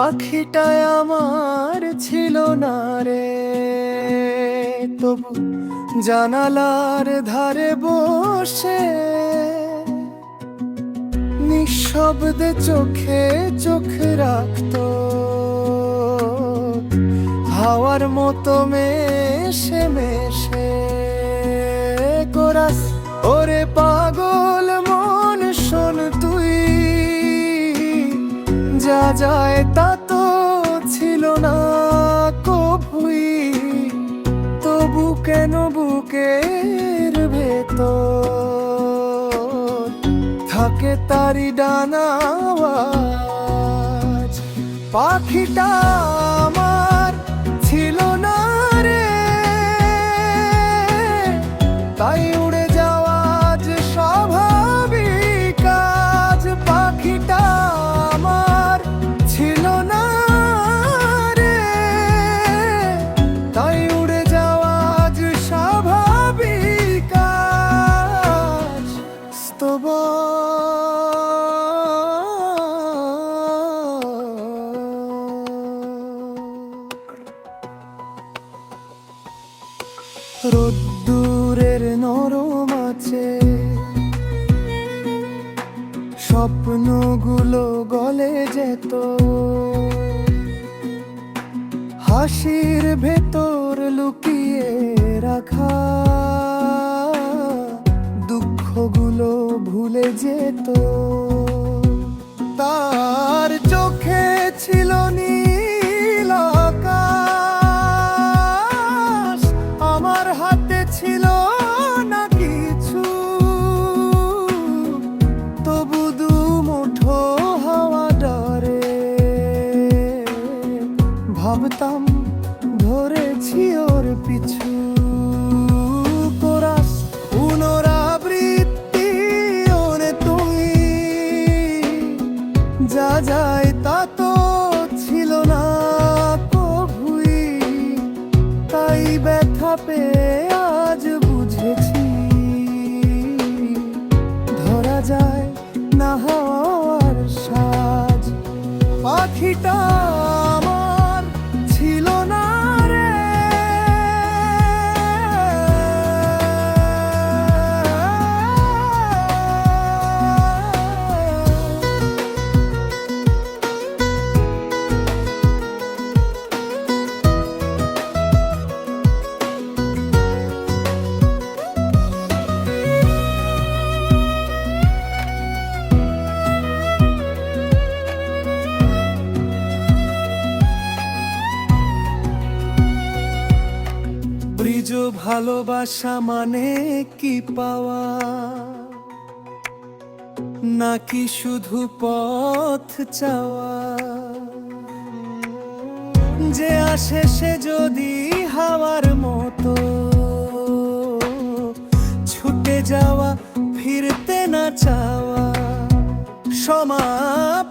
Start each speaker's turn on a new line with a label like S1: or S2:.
S1: পাখিটায় আমার ছিল না রে। তবু জানালার ধারে বসে নিঃশব্দে চোখে চোখ রাখতো। হাওয়ার মতো মেশে মেশে। কোরাস, ওরে পাগল যা যায় তা তো ছিল না কভুই। তবু কেন বুকের ভেতর থাকে তারি ডানা পাখিটা রোদ্দুরের নরম আছে। স্বপ্নগুলো গলে যেত। হাসির ভেতর লুকিয়ে রাখা। দুঃখগুলো ভুলে যেত। ধরেছি ওর পিছু। কোরাস পুনরাবৃত্তি ওরে তুই যা যায় তা তো ছিল না তাই ব্যথা পেয়ে আজ বুঝেছি। ধরা যায় না হওয়ার সাজ। পাখিটা ভালোবাসা মানে কি পাওয়া? নাকি শুধু পথ চাওয়া? যে আসে সে যদি হাওয়ার মতো, ছুটে যাওয়া, ফিরতে না চাওয়া সমাপ্তি